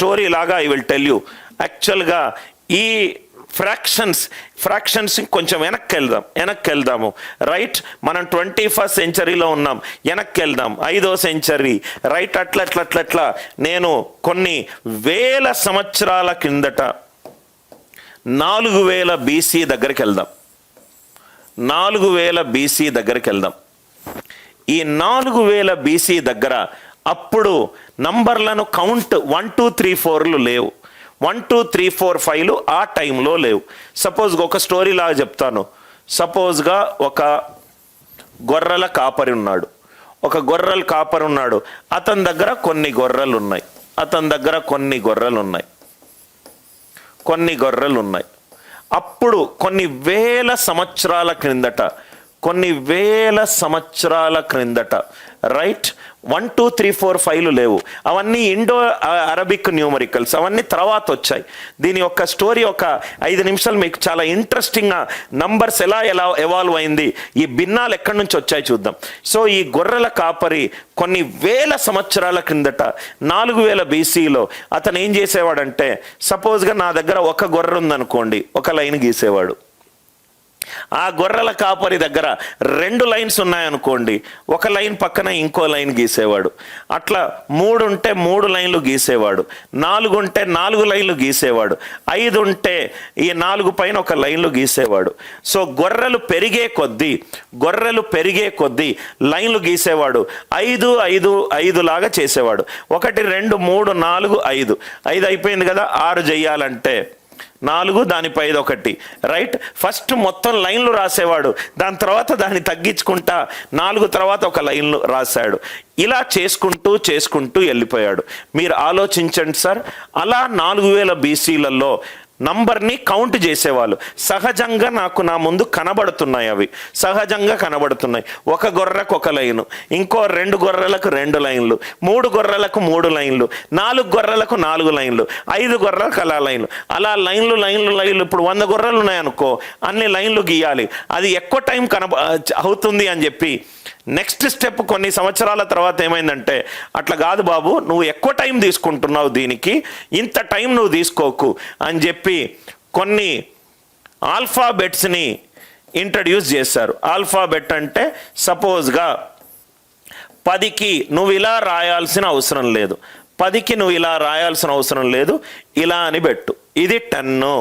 Story లాగా I will tell you యాక్చువల్గా ఈ ఫ్రాక్షన్స్ ఫ్రాక్షన్స్ కొంచెం వెనక్కి వెళ్దాం వెనక్కి వెళ్దాము రైట్ మనం ట్వంటీ ఫస్ట్ సెంచరీలో ఉన్నాం వెనక్కి వెళ్దాం ఐదో సెంచరీ రైట్ అట్లా అట్లా నేను కొన్ని వేల సంవత్సరాల కిందట నాలుగు వేల బీసీ దగ్గరికి వెళ్దాం నాలుగు వేల బీసీ దగ్గరికి వెళ్దాం ఈ నాలుగు వేల బీసీ దగ్గర అప్పుడు నంబర్లను కౌంట్ వన్ టూ త్రీ ఫోర్లు లేవు. వన్ టూ త్రీ ఫోర్ ఫైవ్లు ఆ టైంలో లేవు. సపోజ్గా ఒక స్టోరీ లాగా చెప్తాను. సపోజ్గా ఒక గొర్రెల కాపరి ఉన్నాడు. ఒక గొర్రెల కాపరి ఉన్నాడు. అతని దగ్గర కొన్ని గొర్రెలు ఉన్నాయి అతని దగ్గర కొన్ని గొర్రెలు ఉన్నాయి కొన్ని గొర్రెలు ఉన్నాయి అప్పుడు కొన్ని వేల సంవత్సరాల క్రిందట కొన్ని వేల సంవత్సరాల క్రిందట right one two three four ఫైవ్లు లేవు. అవన్నీ ఇండో అరబిక్ న్యూమరికల్స్. అవన్నీ తర్వాత వచ్చాయి. దీని యొక్క స్టోరీ ఒక ఐదు నిమిషాలు మీకు చాలా ఇంట్రెస్టింగ్గా నంబర్స్ ఎలా ఎలా ఎవాల్వ్ అయింది ఈ భిన్నాలు ఎక్కడి నుంచి వచ్చాయి చూద్దాం. సో ఈ గొర్రెల కాపరి కొన్ని వేల సంవత్సరాల క్రిందట నాలుగు వేల బీసీలో అతను ఏం చేసేవాడంటే సపోజ్గా నా దగ్గర ఒక గొర్రె ఉందనుకోండి ఒక లైన్ గీసేవాడు. ఆ గొర్రెల కాపరి దగ్గర రెండు లైన్స్ ఉన్నాయనుకోండి ఒక లైన్ పక్కన ఇంకో లైన్ గీసేవాడు. అట్లా మూడు ఉంటే మూడు లైన్లు గీసేవాడు నాలుగు ఉంటే నాలుగు లైన్లు గీసేవాడు ఐదు ఉంటే ఈ నాలుగు పైన ఒక లైన్లు గీసేవాడు. సో గొర్రెలు పెరిగే కొద్దీ గొర్రెలు పెరిగే కొద్దీ లైన్లు గీసేవాడు. ఐదు ఐదు ఐదు లాగా చేసేవాడు. ఒకటి రెండు మూడు నాలుగు ఐదు. ఐదు అయిపోయింది కదా ఆరు చెయ్యాలంటే నాలుగు దానిపై ఒకటి. రైట్ ఫస్ట్ మొత్తం లైన్లు రాసేవాడు. దాని తర్వాత దాన్ని తగ్గించుకుంటా నాలుగు తర్వాత ఒక లైన్లు రాశాడు. ఇలా చేసుకుంటూ చేసుకుంటూ వెళ్ళిపోయాడు. మీరు ఆలోచించండి సార్. అలా నాలుగు వేల బీసీలలో నంబర్ని కౌంట్ చేసేవాళ్ళు. సహజంగా నాకు నా ముందు కనబడుతున్నాయి అవి. సహజంగా కనబడుతున్నాయి. ఒక గొర్రెకు ఒక లైను ఇంకో రెండు గొర్రెలకు రెండు లైన్లు మూడు గొర్రెలకు మూడు లైన్లు నాలుగు గొర్రెలకు నాలుగు లైన్లు ఐదు గొర్రెలకు అలా లైన్లు. అలా లైన్లు లైన్లు లైన్లు. ఇప్పుడు వంద గొర్రెలు ఉన్నాయనుకో అన్ని లైన్లు గీయాలి. అది ఎక్కువ టైం కనబ అవుతుంది అని చెప్పి నెక్స్ట్ స్టెప్ కొన్ని సంవత్సరాల తర్వాత ఏమైందంటే అట్లా కాదు బాబు నువ్వు ఎక్కువ టైం తీసుకుంటున్నావు దీనికి ఇంత టైం నువ్వు తీసుకోకు అని చెప్పి కొన్ని ఆల్ఫాబెట్స్ని ఇంట్రడ్యూస్ చేశారు. ఆల్ఫాబెట్ అంటే సపోజ్గా పదికి నువ్వు ఇలా రాయాల్సిన అవసరం లేదు. పదికి నువ్వు ఇలా రాయాల్సిన అవసరం లేదు. ఇలా అని పెట్టు. ఇది టన్ను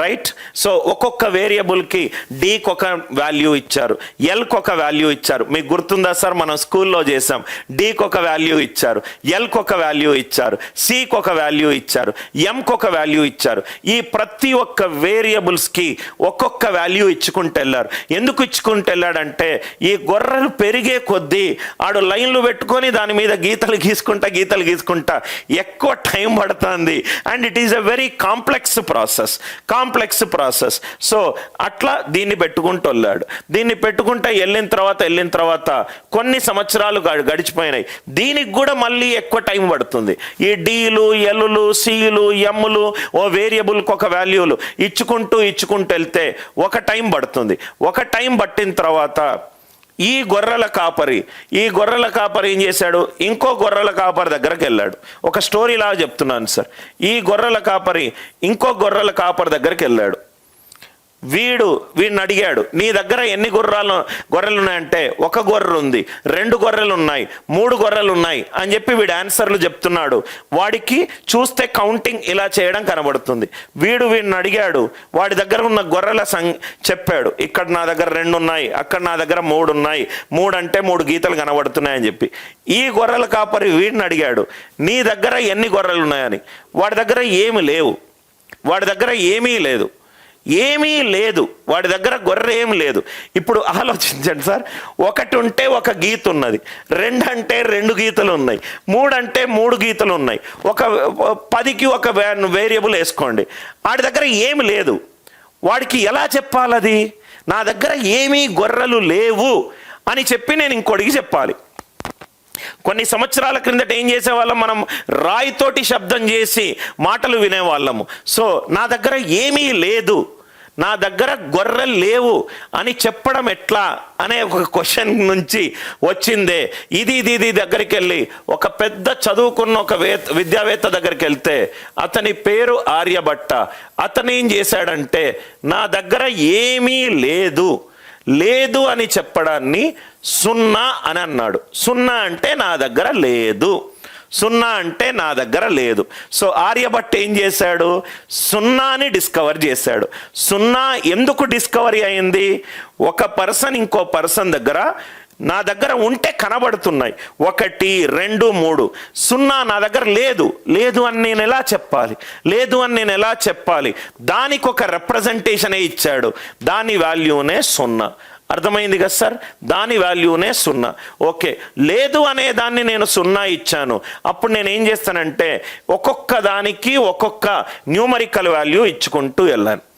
రైట్? సో ఒక్కొక్క వేరియబుల్కి డీకి ఒక వాల్యూ ఇచ్చారు ఎల్కి ఒక వాల్యూ ఇచ్చారు. మీకు గుర్తుందా సార్? మనం స్కూల్లో చేసాం డీకి ఒక వాల్యూ ఇచ్చారు ఎల్కి ఒక వాల్యూ ఇచ్చారు సికి ఒక వాల్యూ ఇచ్చారు ఎంకి ఒక వాల్యూ ఇచ్చారు. ఈ ప్రతి ఒక్క వేరియబుల్స్కి ఒక్కొక్క వాల్యూ ఇచ్చుకుంటూ వెళ్ళారు. ఎందుకు ఇచ్చుకుంటూ వెళ్ళాడంటే ఈ గొర్రెలు పెరిగే కొద్దీ ఆడు లైన్లు పెట్టుకొని దాని మీద గీతలు గీసుకుంటా గీతలు గీసుకుంటా ఎక్కువ టైం పడుతుంది. And it is a very complex process complex process so అట్లా దీన్ని పెట్టుకుంటూ వెళ్ళాడు. దీన్ని పెట్టుకుంటే వెళ్ళిన తర్వాత వెళ్ళిన తర్వాత కొన్ని సంవత్సరాలు గడిచిపోయినాయి. దీనికి కూడా మళ్ళీ ఎక్కువ టైం పడుతుంది. ఈ డీలు ఎల్లులు సీలు ఎమ్ములు ఓ వేరియబుల్కి ఒక వాల్యూలు ఇచ్చుకుంటూ ఇచ్చుకుంటూ వెళ్తే ఒక టైం పడుతుంది. ఒక టైం పట్టిన తర్వాత ఈ గొర్రెల కాపరి ఈ గొర్రెల కాపరి ఏం చేశాడు? ఇంకో గొర్రెల కాపరి దగ్గరకు వెళ్ళాడు. ఒక స్టోరీ లాగా చెప్తున్నాను సార్. ఈ గొర్రెల కాపరి ఇంకో గొర్రెల కాపరి దగ్గరికి వెళ్ళాడు. వీడు వీడిని అడిగాడు నీ దగ్గర ఎన్ని గుర్రాలు గొర్రెలు ఉన్నాయంటే ఒక గొర్రె ఉంది రెండు గొర్రెలు ఉన్నాయి మూడు గొర్రెలు ఉన్నాయి అని చెప్పి వీడు ఆన్సర్లు చెప్తున్నాడు. వాడికి చూస్తే కౌంటింగ్ ఇలా చేయడం కనబడుతుంది. వీడు వీడిని అడిగాడు వాడి దగ్గర ఉన్న గొర్రెల సం చెప్పాడు ఇక్కడ నా దగ్గర రెండు ఉన్నాయి అక్కడ నా దగ్గర మూడు ఉన్నాయి మూడు అంటే మూడు గీతలు కనబడుతున్నాయి అని చెప్పి. ఈ గొర్రెల కాపరి వీడిని అడిగాడు నీ దగ్గర ఎన్ని గొర్రెలు ఉన్నాయని వాడి దగ్గర ఏమి లేవు వాడి దగ్గర ఏమీ లేదు ఏమీ లేదు. వాడి దగ్గర గొర్రె ఏమి లేదు. ఇప్పుడు ఆలోచించండి సార్. ఒకటి ఉంటే ఒక గీత ఉన్నది. రెండు అంటే రెండు గీతలు ఉన్నాయి. మూడు అంటే మూడు గీతలు ఉన్నాయి. ఒక పదికి ఒక వేరియబుల్ వేసుకోండి. వాడి దగ్గర ఏమి లేదు. వాడికి ఎలా చెప్పాలది? నా దగ్గర ఏమీ గొర్రెలు లేవు అని చెప్పి నేను ఇంకోటికి చెప్పాలి. కొన్ని సంవత్సరాల క్రిందట ఏం చేసేవాళ్ళం? మనం రాయితోటి శబ్దం చేసి మాటలు వినేవాళ్ళము. సో నా దగ్గర ఏమీ లేదు. నా దగ్గర గొర్రెలు లేవు అని చెప్పడం ఎట్లా అనే ఒక క్వశ్చన్ నుంచి వచ్చిందే. ఇది ఇది ఇది దగ్గరికి వెళ్ళి ఒక పెద్ద చదువుకున్న ఒక వే విద్యావేత్త దగ్గరికి వెళ్తే అతని పేరు ఆర్యభట్ట. అతను ఏం చేశాడంటే నా దగ్గర ఏమీ లేదు. లేదు అని చెప్పడాన్ని సున్నా అని అన్నాడు. సున్నా అంటే నా దగ్గర లేదు. సున్నా అంటే నా దగ్గర లేదు. సో ఆర్యభట్ ఏం చేశాడు? సున్నాని డిస్కవర్ చేశాడు. సున్నా ఎందుకు డిస్కవరీ అయింది? ఒక పర్సన్ ఇంకో పర్సన్ దగ్గర నా దగ్గర ఉంటే కనబడుతున్నాయి. ఒకటి రెండు మూడు. సున్నా నా దగ్గర లేదు. లేదు అని నేను ఎలా చెప్పాలి? లేదు అని నేను ఎలా చెప్పాలి? దానికి ఒక రిప్రజెంటేషనే ఇచ్చాడు. దాని వాల్యూనే సున్నా. అర్థమైంది కదా సార్? దాని వాల్యూనే సున్నా. ఓకే. లేదు అనే దాన్ని నేను సున్నా ఇచ్చాను. అప్పుడు నేను ఏం చేస్తానంటే ఒక్కొక్క దానికి ఒక్కొక్క న్యూమరికల్ వాల్యూ ఇచ్చుకుంటూ వెళ్ళాను.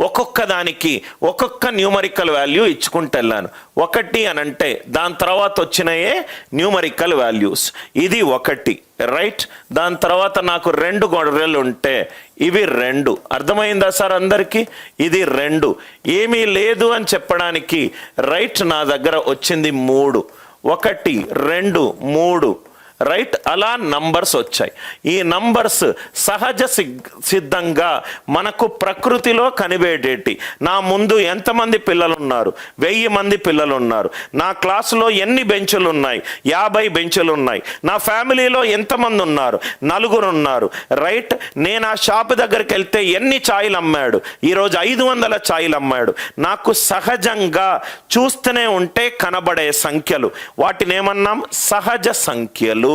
ఒక్కొక్క దానికి ఒక్కొక్క న్యూమరికల్ వాల్యూ ఇచ్చుకుంటూ వెళ్ళాను ఒకటి అని అంటే దాని తర్వాత వచ్చినయే న్యూమరికల్ వాల్యూస్. ఇది ఒకటి రైట్? దాని తర్వాత నాకు రెండు గొడవలు ఉంటే ఇవి రెండు. అర్థమైందా సార్ అందరికీ? ఇది రెండు. ఏమీ లేదు అని చెప్పడానికి రైట్ నా దగ్గర వచ్చింది మూడు. ఒకటి రెండు మూడు. రైట్ అలా నంబర్స్ వచ్చాయి. ఈ నంబర్స్ సహజ సిగ్- సిద్ధంగా మనకు ప్రకృతిలో కనిపెట్టేటి నా ముందు ఎంతమంది పిల్లలు ఉన్నారు వెయ్యి మంది పిల్లలు ఉన్నారు నా క్లాసులో ఎన్ని బెంచులు ఉన్నాయి యాభై బెంచులు ఉన్నాయి నా ఫ్యామిలీలో ఎంతమంది ఉన్నారు నలుగురు ఉన్నారు రైట్ నేను ఆ షాప్ దగ్గరికి వెళ్తే ఎన్ని ఛాయలు అమ్మాడు? ఈరోజు ఐదు వందల ఛాయలు అమ్మాడు. నాకు సహజంగా చూస్తూనే ఉంటే కనబడే సంఖ్యలు. వాటిని ఏమన్నాం? సహజ సంఖ్యలు.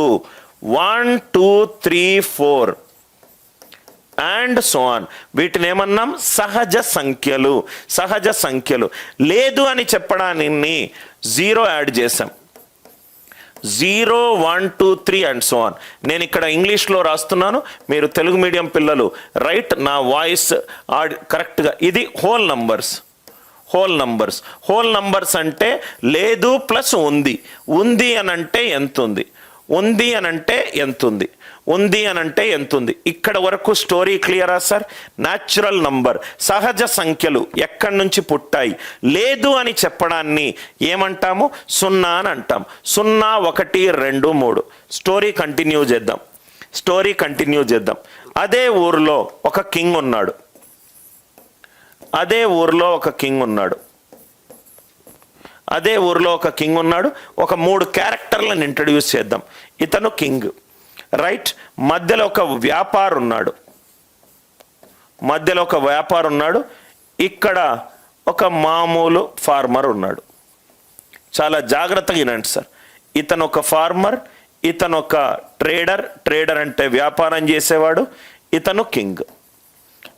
One two three four and so on వీటిని ఏమన్నాం? సహజ సంఖ్యలు. సహజ సంఖ్యలు. లేదు అని చెప్పడాన్ని జీరో యాడ్ చేసాం zero one two three and so on నేను ఇక్కడ ఇంగ్లీష్లో రాస్తున్నాను. మీరు తెలుగు మీడియం పిల్లలు రైట్ నా వాయిస్ కరెక్ట్గా. ఇది whole numbers whole numbers whole numbers అంటే లేదు ప్లస్ ఉంది. ఉంది అని అంటే ఎంత ఉంది? ఉంది అని అంటే ఎంత ఉంది ఉంది అని అంటే ఎంత ఉంది ఇక్కడ వరకు స్టోరీ క్లియరా సార్? న్యాచురల్ నంబర్ సహజ సంఖ్యలు ఎక్కడి నుంచి పుట్టాయి? లేదు అని చెప్పడాన్ని ఏమంటాము? సున్నా అని అంటాం. సున్నా ఒకటి రెండు మూడు. స్టోరీ కంటిన్యూ చేద్దాం. స్టోరీ కంటిన్యూ చేద్దాం. అదే ఊరిలో ఒక కింగ్ ఉన్నాడు. అదే ఊరిలో ఒక కింగ్ ఉన్నాడు. అదే ఊరిలో ఒక కింగ్ ఉన్నాడు. ఒక మూడు క్యారెక్టర్లను ఇంట్రడ్యూస్ చేద్దాం. ఇతను కింగ్ రైట్ మధ్యలో ఒక వ్యాపారు ఉన్నాడు మధ్యలో ఒక వ్యాపారు ఉన్నాడు ఇక్కడ ఒక మామూలు ఫార్మర్ ఉన్నాడు. చాలా జాగ్రత్తగా వినండి సార్. ఇతను ఒక ఫార్మర్ ఇతను ఒక ట్రేడర్ ట్రేడర్ అంటే వ్యాపారం చేసేవాడు ఇతను కింగ్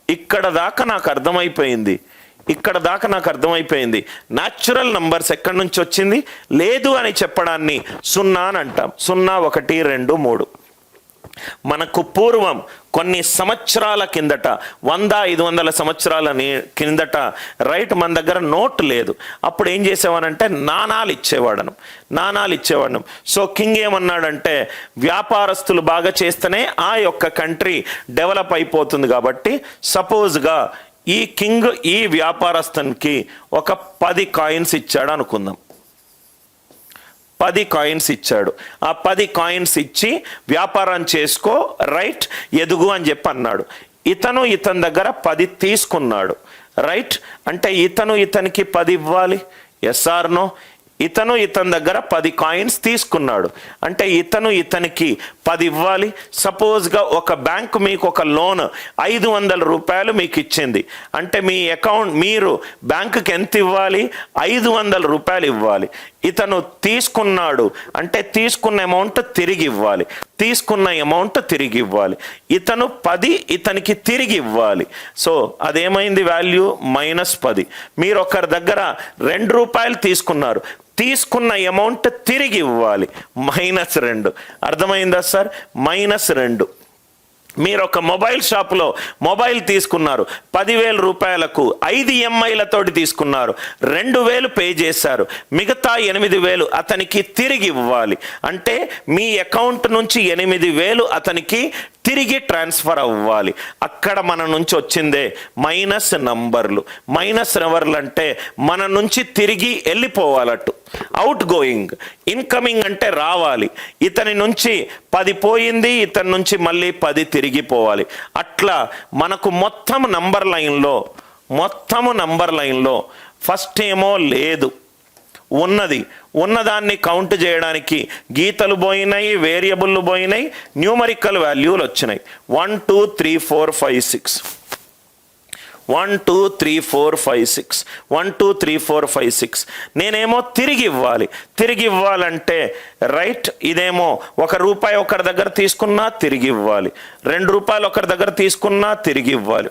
ఇక్కడ దాకా నాకు అర్థమైపోయింది. ఇక్కడ దాకా నాకు అర్థమైపోయింది. న్యాచురల్ నంబర్స్ ఎక్కడి నుంచి వచ్చింది? లేదు అని చెప్పడాన్ని సున్నా అని అంటాం. సున్నా ఒకటి రెండు మూడు. మనకు పూర్వం కొన్ని సంవత్సరాల కిందట వంద ఐదు వందల సంవత్సరాల కిందట రైట్ మన దగ్గర నోట్ లేదు. అప్పుడు ఏం చేసేవానంటే నాణాలు ఇచ్చేవాడను. నాణాలు ఇచ్చేవాడను. సో కింగ్ ఏమన్నాడంటే వ్యాపారస్తులు బాగా చేస్తేనే ఆ యొక్క కంట్రీ డెవలప్ అయిపోతుంది కాబట్టి సపోజ్గా ఈ కింగ్ ఈ వ్యాపారస్తునికి ఒక పది కాయిన్స్ ఇచ్చాడు అనుకుందాం. పది కాయిన్స్ ఇచ్చాడు. ఆ పది కాయిన్స్ ఇచ్చి వ్యాపారం చేసుకో రైట్ ఎదుగు అని చెప్పి అన్నాడు. ఇతను ఇతని దగ్గర పది తీసుకున్నాడు. రైట్? అంటే ఇతను ఇతనికి పది ఇవ్వాలి? ఎస్ఆర్నో ఇతను ఇతని దగ్గర పది కాయిన్స్ తీసుకున్నాడు. అంటే ఇతను ఇతనికి పది ఇవ్వాలి. సపోజ్గా ఒక బ్యాంక్ మీకు ఒక లోన్ ఐదు వందల రూపాయలు మీకు ఇచ్చింది. అంటే మీ అకౌంట్ మీరు బ్యాంకుకి ఎంత ఇవ్వాలి? ఐదు వందల రూపాయలు ఇవ్వాలి. ఇతను తీసుకున్నాడు అంటే తీసుకున్న అమౌంట్ తిరిగి ఇవ్వాలి. తీసుకున్న అమౌంట్ తిరిగి ఇవ్వాలి. ఇతను పది ఇతనికి తిరిగి ఇవ్వాలి. సో అదేమైంది వాల్యూ మైనస్ పది. మీరు ఒకరి దగ్గర రెండు రూపాయలు తీసుకున్నారు. తీసుకున్న అమౌంట్ తిరిగి ఇవ్వాలి. మైనస్ రెండు. అర్థమైందా సార్? మైనస్ రెండు. మీరు ఒక మొబైల్ షాప్లో మొబైల్ తీసుకున్నారు. పదివేల రూపాయలకు ఐదు ఎంఐలతోటి తీసుకున్నారు. రెండు వేలు పే చేశారు. మిగతా ఎనిమిది వేలు అతనికి తిరిగి ఇవ్వాలి. అంటే మీ అకౌంట్ నుంచి ఎనిమిది వేలు అతనికి తిరిగి ట్రాన్స్ఫర్ అవ్వాలి. అక్కడ మన నుంచి వచ్చిందే మైనస్ నంబర్లు. మైనస్ నెంబర్లు అంటే మన నుంచి తిరిగి వెళ్ళిపోవాలట్టు. అవుట్ గోయింగ్ ఇన్కమింగ్ అంటే రావాలి. ఇతని నుంచి పది పోయింది ఇతని నుంచి మళ్ళీ పది తిరిగిపోవాలి అట్లా మనకు మొత్తం నంబర్ లైన్లో మొత్తము నంబర్ లైన్లో ఫస్ట్ ఏమో లేదు. ఉన్నది. ఉన్నదాన్ని కౌంట్ చేయడానికి గీతలు పోయినాయి వేరియబుల్లు పోయినాయి న్యూమరికల్ వాల్యూలు వచ్చినాయి. One two three four five six one two three four five six one two three four five six నేనేమో తిరిగి ఇవ్వాలి. తిరిగి ఇవ్వాలంటే రైట్ ఇదేమో ఒక రూపాయి ఒకరి దగ్గర తీసుకున్నా తిరిగి ఇవ్వాలి. రెండు రూపాయలు ఒకరి దగ్గర తీసుకున్నా తిరిగి ఇవ్వాలి.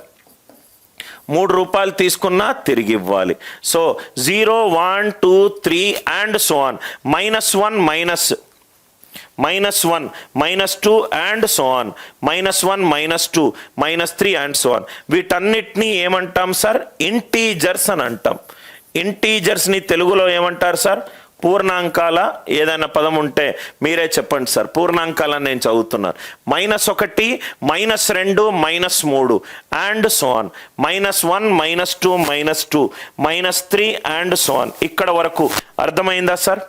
మూడు రూపాయలు తీసుకున్నా తిరిగి ఇవ్వాలి. So zero one two three and so on minus one minus minus one minus two and so on minus one minus two minus three and so on వీటన్నిటినీ ఏమంటాం సార్ ఇంటీజర్స్ అని అంటాం. ఇంటీజర్స్ని తెలుగులో ఏమంటారు సార్ పూర్ణాంకాల ఏదైనా పదం ఉంటే మీరే చెప్పండి సార్ పూర్ణాంకాలని నేను చదువుతున్నాను మైనస్ ఒకటి మైనస్ రెండు మైనస్ మూడు and so on minus one minus two minus two minus three and so on ఇక్కడ వరకు అర్థమైందా సార్